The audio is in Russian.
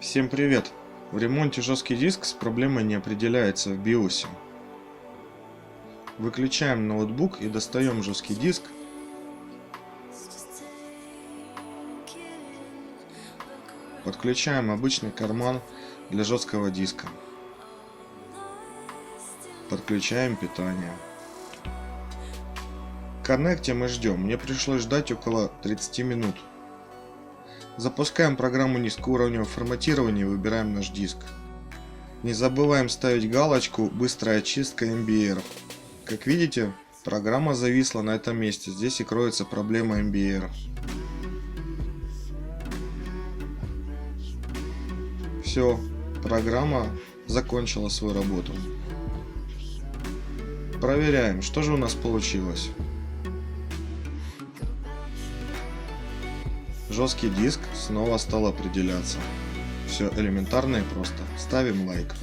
Всем привет! В ремонте жесткий диск с проблемой не определяется в биосе. Выключаем ноутбук и достаем жесткий диск. Подключаем обычный карман для жесткого диска. Подключаем питание. Коннектим и ждем. Мне пришлось ждать около 30 минут. Запускаем программу низкоуровневого форматирования и выбираем наш диск. Не забываем ставить галочку «Быстрая очистка MBR». Как видите, программа зависла на этом месте. Здесь и кроется проблема MBR. Все, программа закончила свою работу. Проверяем, что же у нас получилось. Жесткий диск снова стал определяться. Все элементарно и просто. Ставим лайк.